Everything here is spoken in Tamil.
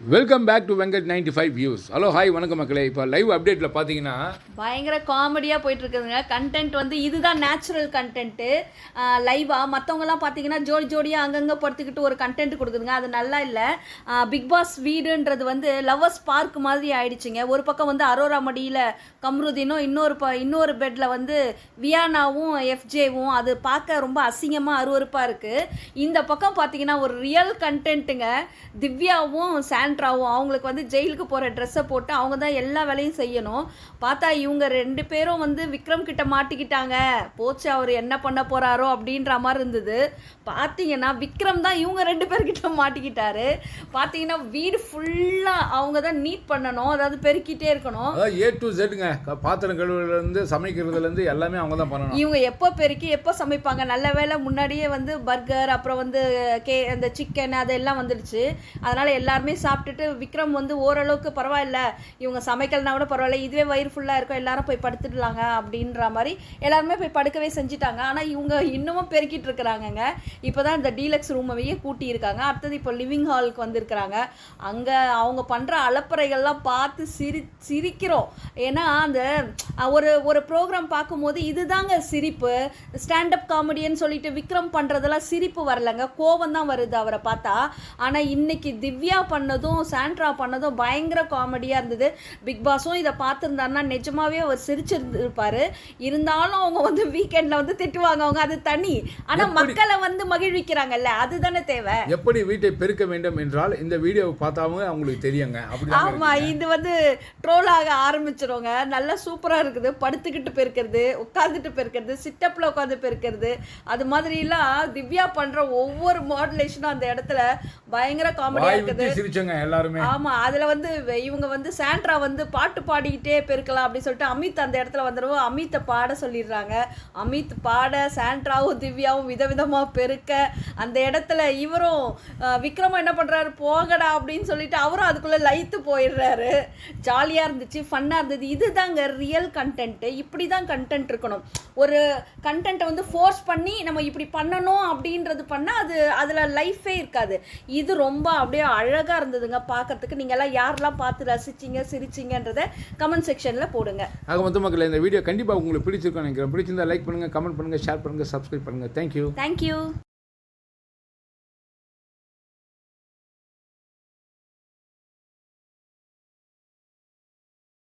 Welcome back to Venkat ninety five views hello hi வணக்கம் மக்களே. இப்போ லைவ் அப்டேட்டில் பார்த்தீங்கன்னா பயங்கர காமெடியாக போயிட்டு இருக்குதுங்க கண்டென்ட் வந்து இதுதான் நேச்சுரல் கண்டென்ட்டு லைவாக மற்றவங்கலாம் பார்த்தீங்கன்னா ஜோடி ஜோடியாக அங்கங்கே படுத்துக்கிட்டு ஒரு கண்டென்ட் கொடுக்குதுங்க. அது நல்லா இல்லை. பிக் பாஸ் வீடுன்றது வந்து லவ்வர்ஸ் பார்க் மாதிரி ஆயிடுச்சுங்க. ஒரு பக்கம் வந்து அரோரா மடியில் கம்ருதீனும் இன்னொரு ப இன்னொரு பெட்டில் வந்து வியானாவும் எஃப்ஜேவும் அது பார்க்க ரொம்ப அசிங்கமாக அருவருப்பாக இருக்குது இந்த பக்கம் பார்த்தீங்கன்னா ஒரு ரியல் கண்டென்ட்டுங்க திவ்யாவும் சாண்ட்ராவும் அவங்களுக்கு வந்து ஜெயிலுக்கு போகிற ட்ரெஸ்ஸை போட்டு அவங்க தான் எல்லா வேலையும் செய்யணும். பார்த்தா இவங்க ரெண்டு பேரும் வந்து விக்ரம் கிட்ட மாட்டிக்கிட்டாங்க. போச்சு அவர் என்ன பண்ண போறாரோ அப்படின்ற மாதிரி இருந்தது. பார்த்தீங்கன்னா விக்ரம் தான் இவங்க ரெண்டு பேர்கிட்ட மாட்டிக்கிட்டாரு. பார்த்தீங்கன்னா வீடு ஃபுல்லாக அவங்க தான் நீட் பண்ணணும் அதாவது பெருக்கிட்டே இருக்கணும். ஏ டு ஜெட்டுங்க பாத்திரம் கழுவுலேருந்து சமைக்கிறதுலேருந்து எல்லாமே அவங்க தான் பண்ணணும். இவங்க எப்போ பெருக்கி எப்போ சமைப்பாங்க? நல்ல வேளை முன்னாடியே வந்து பர்கர் அப்புறம் வந்து கே அந்த சிக்கன் அதெல்லாம் வந்துடுச்சு. அதனால எல்லாருமே சாப்பிட்டுட்டு விக்ரம் வந்து ஓரளவுக்கு பரவாயில்ல இவங்க சமைக்கலனா கூட பரவாயில்ல இதுவே வயிறு ஃபுல்லாக இருக்கும் எல்லாரும் போய் படுத்துடலாங்க அப்படின்ற மாதிரி எல்லாருமே போய் படுக்கவே செஞ்சுட்டாங்க. ஆனால் இவங்க இன்னமும் பெருக்கிட்டு இருக்கிறாங்கங்க. இப்போ தான் இந்த டீலக்ஸ் ரூமையே கூட்டியிருக்காங்க அடுத்தது இப்போ லிவிங் ஹாலுக்கு வந்திருக்கிறாங்க. அங்கே அவங்க பண்ணுற அலப்பறைகள்லாம் பார்த்து சிரி சிரிக்கிறோம். ஏன்னா அந்த ஒரு ஒரு ப்ரோக்ராம் பார்க்கும்போது இதுதாங்க சிரிப்பு. ஸ்டாண்டப் காமெடின்னு சொல்லிட்டு விக்ரம் பண்ணுறதெல்லாம் சிரிப்பு வரலங்க. கோவம் தான் வருது அவரை பார்த்தா. ஆனால் இன்னைக்கு திவ்யா பண்ணதும் சாண்ட்ரா பண்ணதும் பயங்கர காமெடியாக இருந்தது. பிக் பாஸும் இதை பார்த்துருந்தாருன்னா நிஜமாவே அவர் சிரிச்சிருந்திருப்பாரு. இருந்தாலும் அவங்க வந்து வீக்கெண்டில் வந்து திட்டுவாங்க. அவங்க அது தனி. ஆனால்? மக்களை வந்து மகிழ்விக்கிறாங்கல்ல அதுதானே தேவை. எப்படி வீட்டை பெருக்க வேண்டும் என்றால் இந்த வீடியோவை பார்த்தாவும் அவங்களுக்கு தெரியுங்க. அப்படி ஆமா இது வந்து ட்ரோல் ஆக ஆரம்பிச்சிருங்க. நல்லா சூப்பரா இருக்குது. படுத்துக்கிட்டு பெருக்கிறது உட்காந்துட்டு பெருக்கிறது சிட்டப்ல உட்காந்து பெருக்கிறது. அது மாதிரிலாம் திவ்யா பண்ற ஒவ்வொரு மாடுலேஷனும் அந்த இடத்துல பயங்கர காமெடியா வாய் இருக்குது. எல்லாருமே. ஆமா அதுல வந்து இவங்க வந்து சாண்ட்ரா வந்து பாட்டு பாடிக்கிட்டே பெருக்கலாம் அப்படின்னு சொல்லிட்டு அமித் அந்த இடத்துல வந்துடுவோம் அமித்தை பாட சொல்லிடுறாங்க. அமித் பாட சாண்ட்ராவும் திவ்யாவும் விதவிதமா பெருக்க அந்த இடத்துல இவரும் அஹ், விக்ரமும் என்ன பண்றாரு? போகடா அப்படின்னு சொல்லிட்டு அவரும் அதுக்குள்ள லைத்து போயிடுறாரு. ஜாலியா இருந்துச்சு ஃபன்னா இருந்தது. இதுதாங்க ரியல் கண்டென்ட் இப்படி தான் கண்டென்ட் இருக்கணும். ஒரு கண்டென்ட்டை வந்து ஃபோர்ஸ் பண்ணி நம்ம இப்படி பண்ணணும் அப்படின்றது பண்ணால் அது அதில் லைஃபே இருக்காது. இது ரொம்ப அப்படியே அழகாக இருந்தது. இருந்ததுங்க பார்க்கறதுக்கு. நீங்க எல்லாம் யாரெல்லாம் பார்த்து ரசிச்சீங்க சிரிச்சீங்கன்றத கமெண்ட் செக்ஷன்ல போடுங்க. ஆக மொத்த மக்களே இந்த வீடியோ கண்டிப்பாக உங்களுக்கு பிடிச்சிருக்கும் நினைக்கிறேன். பிடிச்சிருந்தா லைக் பண்ணுங்கள் கமெண்ட் பண்ணுங்கள் ஷேர் பண்ணுங்கள் சப்ஸ்கிரைப் பண்ணுங்கள் தேங்க்யூ தேங்க்யூ